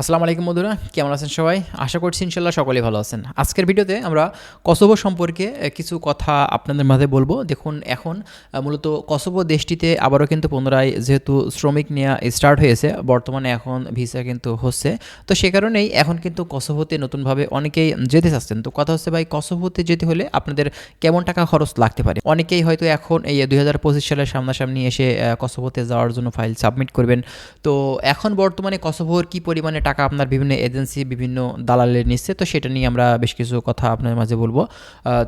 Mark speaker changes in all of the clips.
Speaker 1: আসসালামু আলাইকুম বন্ধুরা, কেমন আছেন সবাই? আশা করছি ইনশাল্লাহ সকলেই ভালো আছেন। আজকের ভিডিওতে আমরা কসোভো সম্পর্কে কিছু কথা আপনাদের মাঝে বলব। দেখুন, এখন মূলত কসোভো দেশটিতে আবারও কিন্তু পুনরায় যেহেতু শ্রমিক নেওয়া স্টার্ট হয়েছে, বর্তমানে এখন ভিসা কিন্তু হচ্ছে। তো সে কারণেই এখন কিন্তু কসোভোতে নতুনভাবে অনেকেই যেতে চাচ্ছেন। তো কথা হচ্ছে, ভাই, কসোভোতে যেতে হলে আপনাদের কেমন টাকা খরচ লাগতে পারে? অনেকেই হয়তো এখন এই দুই হাজার পঁচিশ সালের সামনাসামনি এসে কসোভোতে যাওয়ার জন্য ফাইল সাবমিট করবেন। তো এখন বর্তমানে কসোভোর কী পরিমাণে টাকা আপনার বিভিন্ন এজেন্সি, বিভিন্ন দালালে নিচ্ছে, তো সেটা নিয়ে আমরা বেশ কিছু কথা আপনার মাঝে বলব।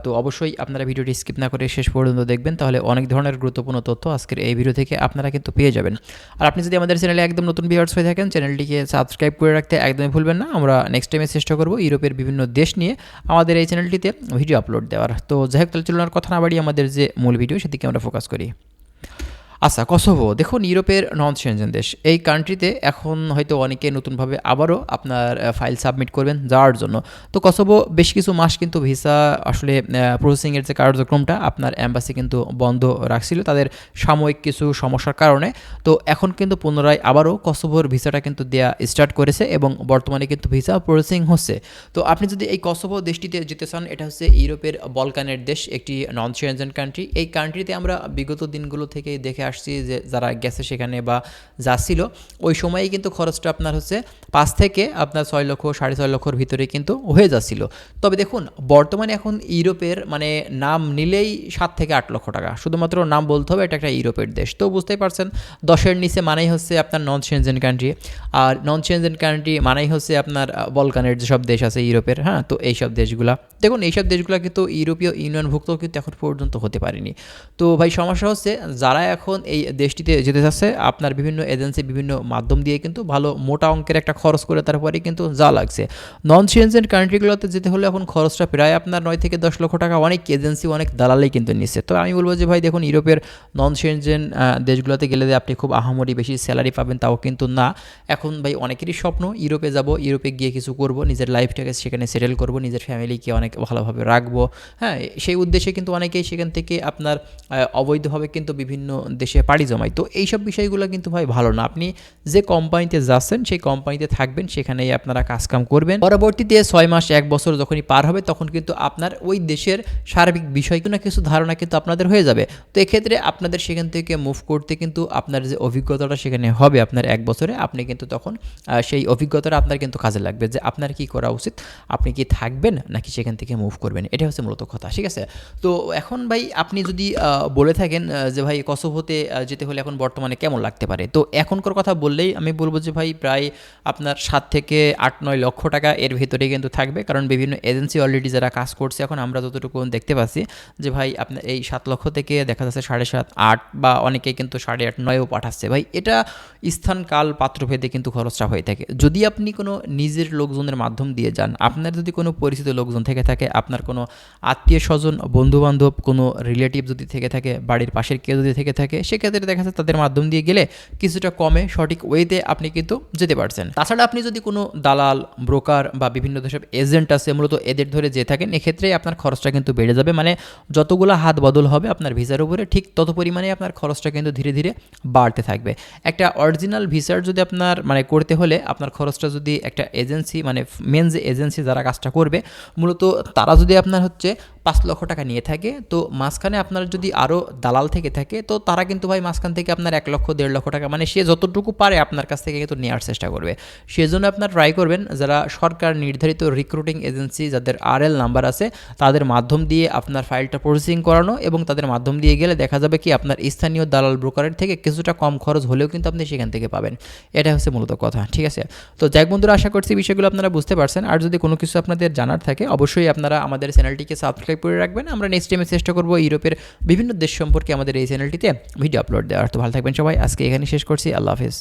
Speaker 1: তো অবশ্যই আপনারা ভিডিওটি স্কিপ না করে শেষ পর্যন্ত দেখবেন, তাহলে অনেক ধরনের গুরুত্বপূর্ণ তথ্য আজকের এই ভিডিও থেকে আপনারা কিন্তু পেয়ে যাবেন। আর আপনি যদি আমাদের চ্যানেলে একদম নতুন ভিউয়ার্স হয়ে থাকেন, চ্যানেলটিকে সাবস্ক্রাইব করে রাখতে একদমই ভুলবেন না। আমরা নেক্সট টাইমে চেষ্টা করব ইউরোপের বিভিন্ন দেশ নিয়ে আমাদের এই চ্যানেলটিতে ভিডিও আপলোড দেওয়ার। তো যাই হোক, তাহলে চলুন আর কথা না বাড়িয়ে আমাদের যে মূল ভিডিও সেদিকে আমরা ফোকাস করি। আচ্ছা কসোভো, দেখুন ইউরোপের নন সেনজেন দেশ। এই কান্ট্রিতে এখন হয়তো অনেকে নতুনভাবে আবারও আপনার ফাইল সাবমিট করবেন যাওয়ার জন্য। তো কসোভো বেশ কিছু মাস কিন্তু ভিসা আসলে প্রসেসিংয়ের যে কার্যক্রমটা আপনার অ্যাম্বাসি কিন্তু বন্ধ রাখছিল তাদের সাময়িক কিছু সমস্যার কারণে। তো এখন কিন্তু পুনরায় আবারও কসোভোর ভিসাটা কিন্তু দেয়া স্টার্ট করেছে এবং বর্তমানে কিন্তু ভিসা প্রসেসিং হচ্ছে। তো আপনি যদি এই কসোভো দেশটিতে যেতে চান, এটা হচ্ছে ইউরোপের বলকানের দেশ, একটি নন সেনজেন কান্ট্রি এই কান্ট্রিতে আমরা বিগত দিনগুলো থেকে দেখে আসছি যে যারা গেছে সেখানে বা যাচ্ছিল ওই সময়েই কিন্তু খরচটা আপনার হচ্ছে পাঁচ থেকে আপনার ছয় লক্ষ, সাড়ে ছয় লক্ষর ভিতরে কিন্তু হয়ে যাচ্ছিল। তবে দেখুন, বর্তমানে এখন ইউরোপের মানে নাম নিলেই সাত থেকে আট লক্ষ টাকা। শুধুমাত্র নাম বলতে হবে, এটা একটা ইউরোপের দেশ। তো বুঝতেই পারছেন, দশের নিচে মানেই হচ্ছে আপনার নন সেনজেন কান্ট্রি। আর নন সেনজেন কান্ট্রি মানেই হচ্ছে আপনার বলকানের যেসব দেশ আছে ইউরোপের হ্যাঁ? তো এইসব দেশগুলা। দেখুন, এইসব দেশগুলো কিন্তু ইউরোপীয় ইউনিয়নভুক্ত কিন্তু এখন পর্যন্ত হতে পারেনি। তো ভাই, সমস্যা হচ্ছে, যারা এখন এই দেশটিতে যেতে চাচ্ছে, আপনার বিভিন্ন এজেন্সি বিভিন্ন মাধ্যম দিয়ে কিন্তু ভালো মোটা অঙ্কের একটা খরচ করে তারপরে কিন্তু যা লাগছে। নন সেনজেন কান্ট্রিগুলোতে যেতে হলে এখন খরচটা প্রায় আপনার নয় থেকে দশ লক্ষ টাকা অনেক এজেন্সি, অনেক দালালেই কিন্তু নিচ্ছে। তো আমি বলব যে ভাই, দেখুন, ইউরোপের নন সেনজেন দেশগুলোতে গেলে আপনি খুব আহামরি বেশি স্যালারি পাবেন তাও কিন্তু না। এখন ভাই, অনেকেরই স্বপ্ন, ইউরোপে যাব, ইউরোপে গিয়ে কিছু করব, নিজের লাইফটাকে সেখানে সেটেল করব, নিজের ফ্যামিলিকে অনেক ভালোভাবে রাখব। হ্যাঁ সেই উদ্দেশ্যে কিন্তু অনেকেই সেখান থেকে আপনার অবৈধভাবে কিন্তু বিভিন্ন দেশে পাড়ি জমায়। তো এইসব বিষয়গুলো কিন্তু ভাই ভালো না। আপনি যে কোম্পানিতে যাচ্ছেন, সেই কোম্পানিতে থাকবেন, সেখানেই আপনারা কাজকাম করবেন। পরবর্তীতে ছয় মাস, এক বছর যখনই পার হবে, তখন কিন্তু আপনার ওই দেশের সার্বিক বিষয় না কিছু ধারণা কিন্তু আপনাদের হয়ে যাবে। তো এক্ষেত্রে আপনাদের সেখান থেকে মুভ করতে কিন্তু আপনার যে অভিজ্ঞতাটা সেখানে হবে আপনার এক বছরে, আপনি কিন্তু তখন সেই অভিজ্ঞতাটা আপনার কিন্তু কাজে লাগবে যে আপনার কি করা উচিত, আপনি কি থাকবেন, নাকি সেখান থেকে মুভ করবেন। এটা হচ্ছে মূলত কথা, ঠিক আছে? তো এখন ভাই, আপনি যদি বলে থাকেন যে ভাই, কসোভোতে যেতে হলে এখন বর্তমানে কেমন লাগতে পারে? তো এখনকার কথা বললেই আমি বলব যে ভাই, প্রায় আপনার সাত থেকে আট, নয় লক্ষ টাকা এর ভিতরে কিন্তু থাকবে। কারণ বিভিন্ন এজেন্সি অলরেডি যারা কাজ করছে, এখন আমরা যতটুকু দেখতে পাচ্ছি যে ভাই, আপনার এই সাত লক্ষ থেকে দেখা যাচ্ছে সাড়ে সাত, আট বা অনেকে কিন্তু সাড়ে আট, নয়ও পাঠাচ্ছে। ভাই, এটা স্থান, কাল, পাত্রভেদে কিন্তু খরচটা হয়ে থাকে। যদি আপনি কোনো নিজের লোকজনের মাধ্যম দিয়ে যান, আপনার যদি কোনো পরিচিত লোকজন থেকে থাকে, আপনার কোনো আত্মীয় স্বজন, বন্ধুবান্ধব, কোনো রিলেটিভ যদি থেকে থাকে, বাড়ির পাশের কেউ যদি থেকে থাকে সেক্ষেত্রে দেখা যাচ্ছে তাদের মাধ্যম দিয়ে গেলে কিছুটা কমে সঠিক ওয়েতে আপনি কিন্তু যেতে পারছেন। তাছাড়া আপনি যদি কোনো দালাল, ব্রোকার বা বিভিন্ন যেসব এজেন্ট আছে, মূলত এদের ধরে যেয়ে থাকেন, এক্ষেত্রে আপনার খরচটা কিন্তু বেড়ে যাবে। মানে যতগুলো হাত বদল হবে আপনার ভিসার উপরে, ঠিক তত পরিমাণে আপনার খরচটা কিন্তু ধীরে ধীরে বাড়তে থাকবে। একটা অরিজিনাল ভিসার যদি আপনার মানে করতে হলে, আপনার খরচটা যদি একটা এজেন্সি মানে মেন যে এজেন্সি যারা কাজটা করবে, মূলত তারা যদি আপনার হচ্ছে পাঁচ লক্ষ টাকা নিয়ে থাকে। তো মাঝখানে আপনার যদি আরও দালাল থেকে থাকে, তো তারা কিন্তু ভাই মাঝখান থেকে আপনার এক লক্ষ, দেড় লক্ষ টাকা মানে সে যতটুকু পারে আপনার কাছ থেকে কিন্তু নেওয়ার চেষ্টা করবে। সেজন্য আপনার ট্রাই করবেন, যারা সরকার নির্ধারিত রিক্রুটিং এজেন্সি যাদের আর এল নাম্বার আছে, তাদের মাধ্যম দিয়ে আপনার ফাইলটা প্রসেসিং করানো এবং তাদের মাধ্যম দিয়ে গেলে দেখা যাবে কি আপনার স্থানীয় দালাল ব্রোকারের থেকে কিছুটা কম খরচ হলেও কিন্তু আপনি সেখান থেকে পাবেন। এটা হচ্ছে মূলত কথা, ঠিক আছে? তো যাই হোক বন্ধুরা, আশা করছি বিষয়গুলো আপনারা বুঝতে পারছেন। আর যদি কোনো কিছু আপনাদের জানার থাকে, অবশ্যই আপনারা আমাদের চ্যানেলটিকে সাবস্ক্রাইব করে রাখবেন। আমরা নেক্সট টাইমে চেষ্টা করব ইউরোপের বিভিন্ন দেশ সম্পর্কে আমাদের এই চ্যানেলটিতে ভিডিও আপলোড দেওয়ার। তো ভালো থাকবেন সবাই। আজকে এখানে শেষ করছি। আল্লাহ হাফিজ।